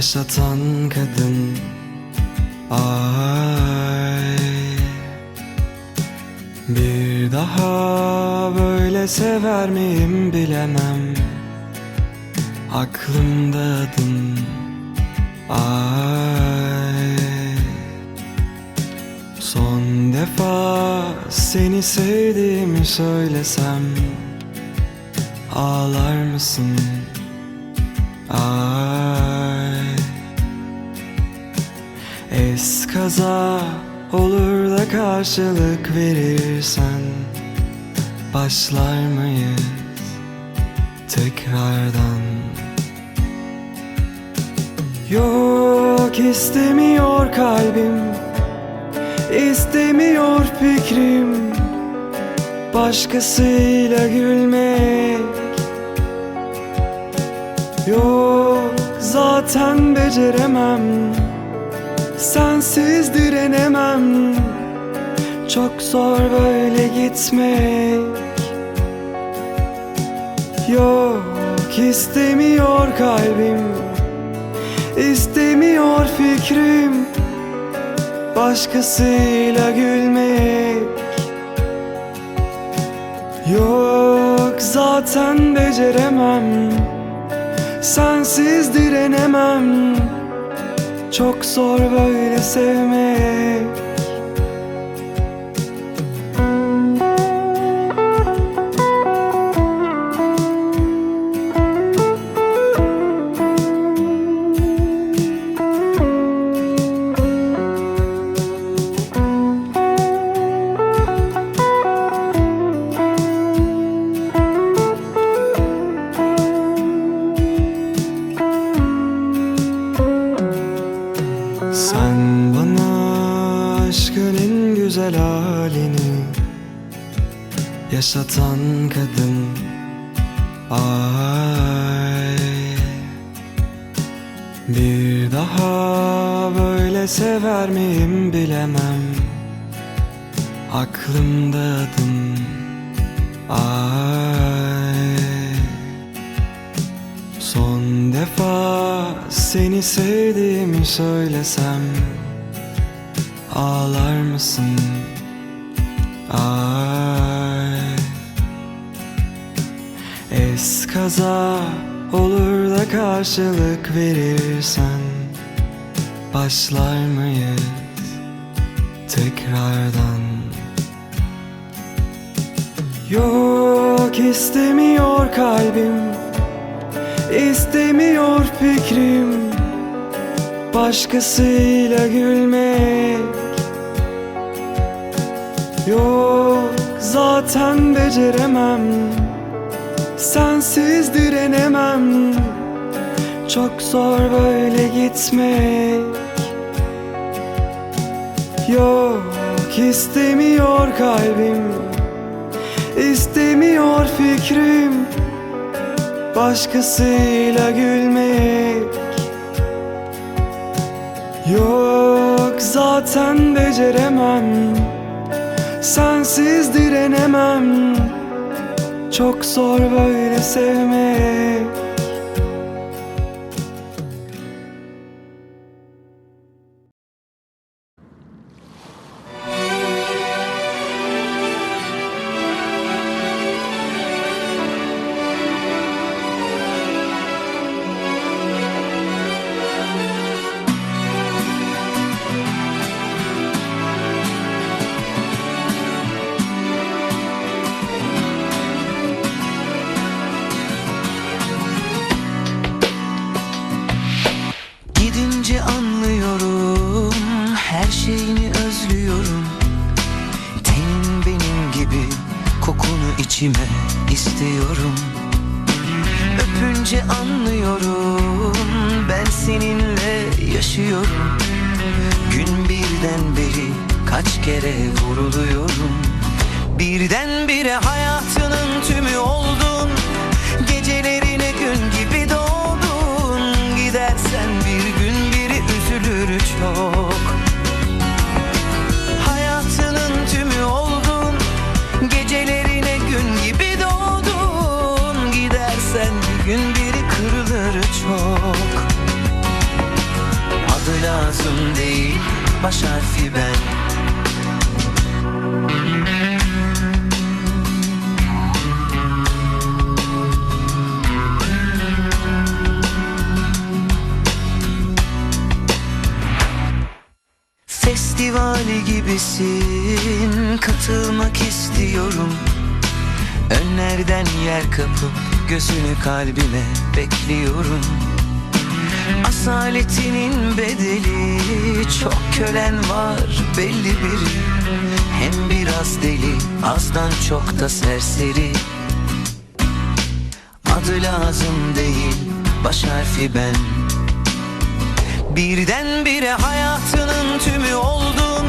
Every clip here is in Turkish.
Yaşatan kadın. Ay. Bir daha böyle sever miyim bilemem. Aklımda adın. Ay. Son defa seni sevdiğimi söylesem Ağlar mısın? Eskaza olur da karşılık verirsen Başlar mıyız tekrardan? Yok istemiyor kalbim İstemiyor fikrim Başkasıyla gülmek Yok zaten beceremem Sensiz direnemem. Çok zor böyle gitmek. Yok istemiyor kalbim. İstemiyor fikrim. Başkasıyla gülmek. Yok zaten beceremem. Sensiz direnemem Çok zor böyle sevmek en güzel halini Yaşatan kadın Ay. Bir daha böyle sever miyim bilemem. Aklımda adın Ay. Son defa seni sevdiğimi söylesem Ağlar mısın? Ay Eskaza olur da karşılık verirsen Başlar mıyız tekrardan? Yok istemiyor kalbim İstemiyor fikrim Başkasıyla gülmek Yok zaten beceremem. Sensiz direnemem. Çok zor böyle gitmek. Yok istemiyor kalbim. İstemiyor fikrim. Başkasıyla gülmek. Yok zaten beceremem Sensiz direnemem. Çok zor böyle sevmek içime istiyorum. Öpünce anlıyorum ben seninle yaşıyorum. Gün birden beri kaç kere vuruluyorum. Birdenbire hayatının tümü oldun. Gecelerine gün gibi doğdun. Gidersen bir gün biri üzülür çok Baş harfi ben. Festivali gibisin Katılmak istiyorum. Önlerden yer kapıp Gözünü kalbime bekliyorum Asaletinin bedeli Çok kölen var belli biri Hem biraz deli Azdan çok da serseri. Adı lazım değil Baş harfi ben. Birdenbire hayatının tümü oldun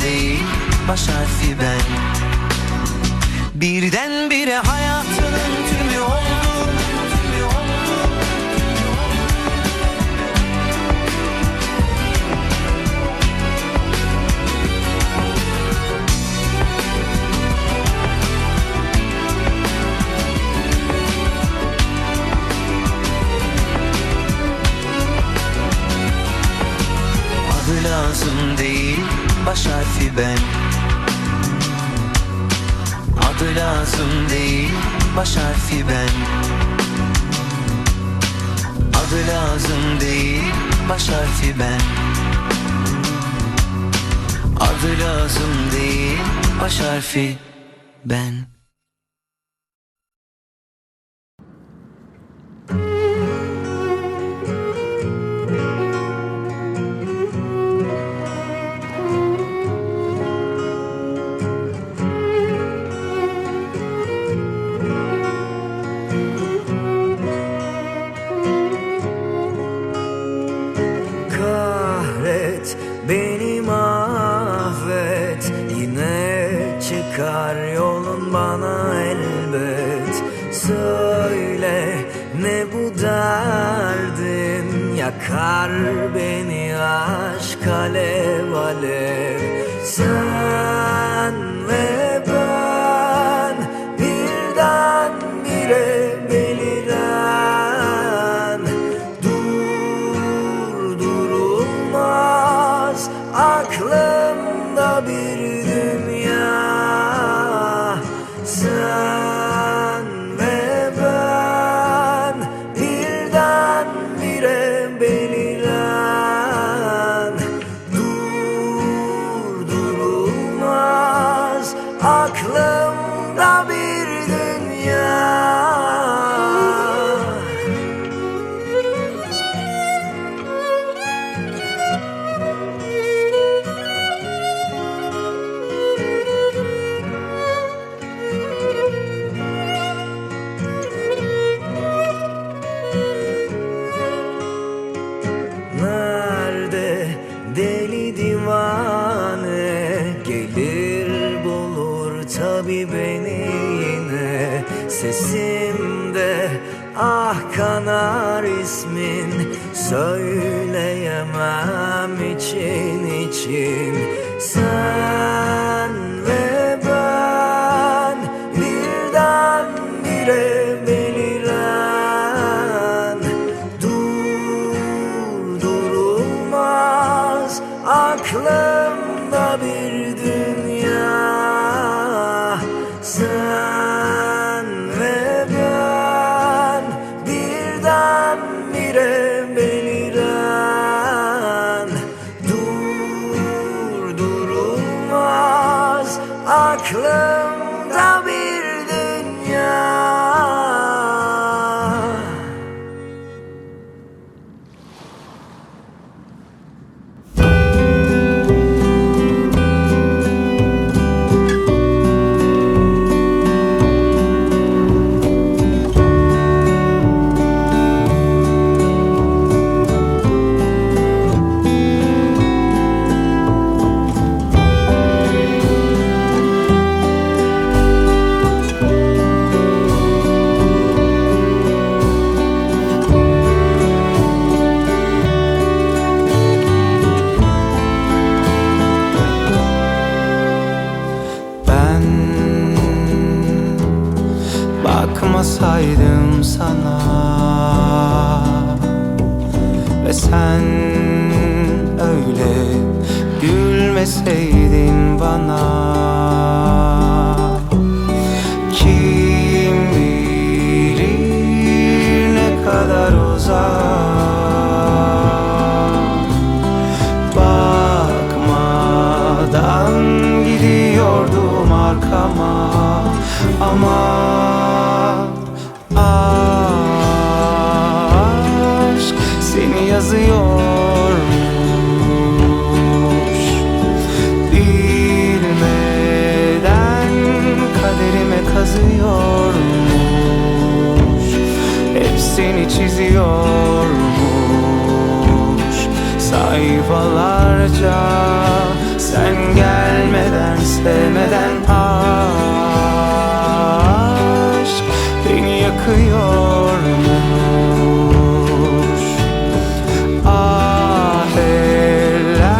değil baş harfi ben Birdenbire hayatının tümü oldun. Adı lazım değil baş harfi ben. Adı lazım değil baş harfi ben. Adı lazım değil baş harfi ben. Adı lazım değil baş harfi ben ne bu derdin? Yakar beni aşk alev alev. Sen ve ben birden bire beliren Durdurulmaz aklımda bir dünya. Sen senin için Bakmasaydım sana. Ve sen öyle gülmeseydin bana. Kim bilir ne kadar uzak Sayfalarca sen gelmeden sevmeden aşk beni yakıyormuş. Ah eller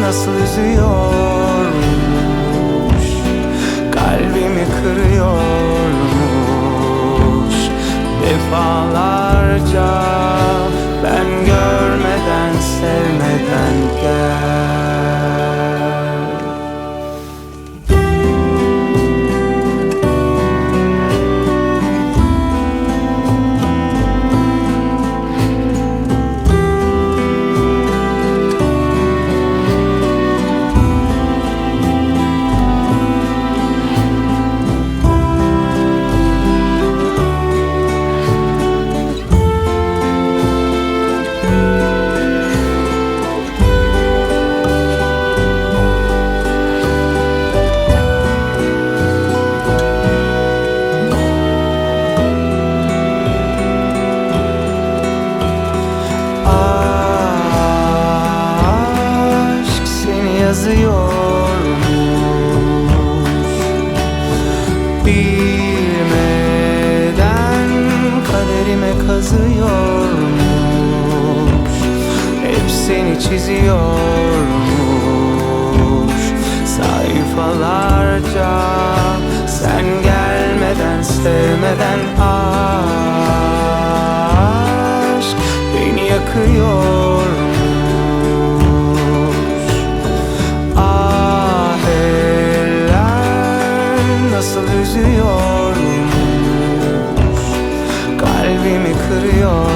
nasıl üzüyormuş? Kalbimi kırıyormuş. Defalarca Bilmeden kaderime kazıyormuş. Hep seni çiziyormuş. Sayfalarca sen gelmeden sevmeden aşk beni yakıyormuş nasıl üzüyormuş? Kalbimi kırıyor